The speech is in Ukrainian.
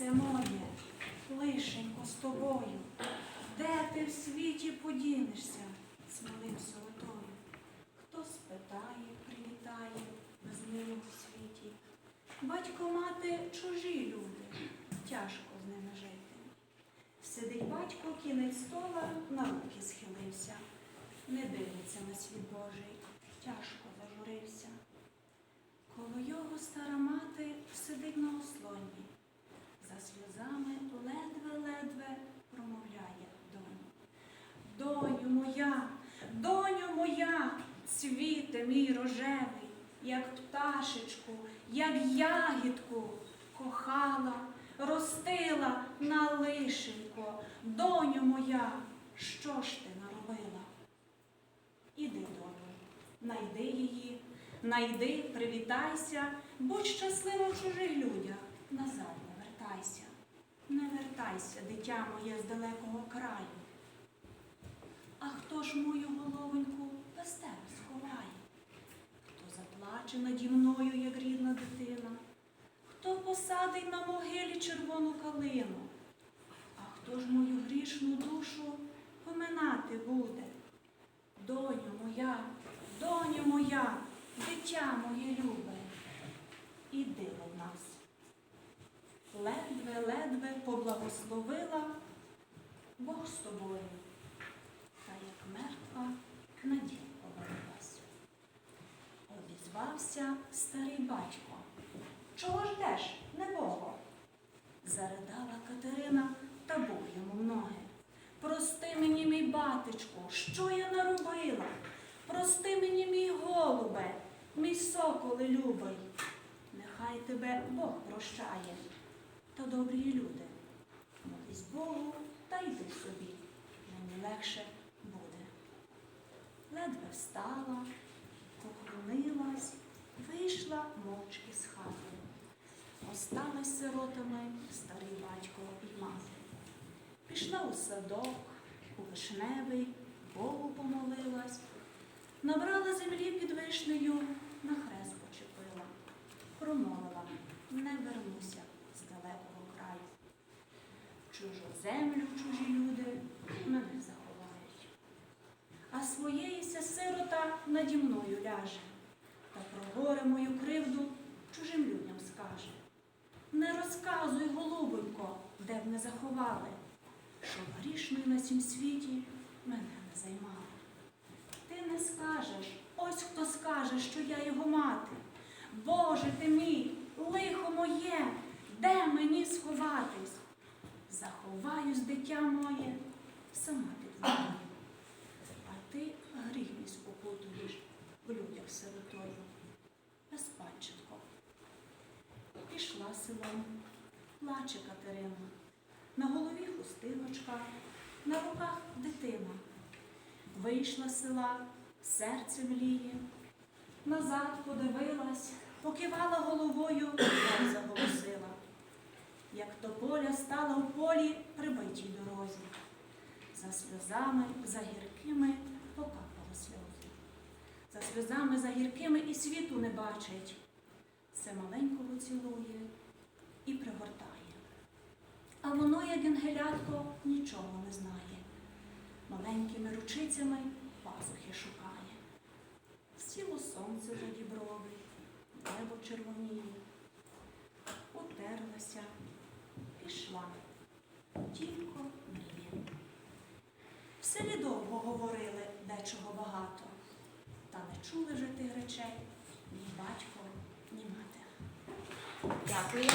серце моє, лишенько з тобою, де ти в світі подінешся з малим сиротою? Хто спитає, привітає без миру в світі? Батько, мати чужі люди, тяжко з ними жити. Сидить батько кінець стола, на руки схилився, не дивиться на світ Божий, тяжко зажурився. Коло його стара мати сидить на ослоні, сльозами ледве-ледве промовляє доню. Доню моя, доню моя, цвіте мій рожевий, як пташечку, як ягідку, кохала, ростила на лишенько, доню моя, що ж ти наробила? Іди, доню, найди її, найди, привітайся, будь щаслива в чужих людях, назад вертайся, не вертайся, дитя моє з далекого краю. А хто ж мою головоньку без тебе сховає? Хто заплаче наді мною, як рідна дитина? Хто посадить на могилі червону калину? А хто ж мою грішну душу поминати буде? Доню моя, доню моя, дитя моє любе, іди до нас. Ледве-ледве поблагословила Бог з тобою, та як мертва на дім повернулась. Обізвався старий батько. Чого ждеш, небого? Заридала Катерина та Бог йому в ноги. Прости мені, мій батечку, що я наробила? Прости мені, мій голубе, мій соколе любий. Нехай тебе Бог прощає, та добрі люди. Молись Богу та йди собі, мені легше буде. Ледве встала, поклонилась, вийшла мовчки з хати. Осталась сиротами старий батько і мати. Пішла у садок, у вишневий, Богу помолилась, набрала землі під вишнею, на хрест почепила, промовила, не вернуся з далекого краю. В чужу землю чужі люди мене заховають. А своєїся сирота наді мною ляже, та про горе мою кривду чужим людям скаже. Не розказуй, голубонько, де б не заховали, щоб грішною на цім світі мене не займали. Ти не скажеш, ось хто скаже, що я його мати. Боже ти мій, лихо моє, де мені сховатись? Заховаюсь, дитя моє, сама під. А ти гріх мій спокутуєш в людях сиротою. без Безпальченко. Пішла селом, плаче Катерина. На голові хустиночка, на руках дитина. Вийшла села, серце мліє. Назад подивилась, покивала головою, та заголосила. Як тополя стала в полі прибитій дорозі. За сльозами, за гіркими покапали сльози. За сльозами, за гіркими і світу не бачить. Це маленького цілує і пригортає. А воно, як генгелятко, нічого не знає. Маленькими ручицями пазухи шукає. Сіло сонце за діброви, небо червоніє. Утерлася, пішла, тільки мріє. В селі довго говорили дечого багато, та не чули вже тих речей ні батько, ні мати. Дякую.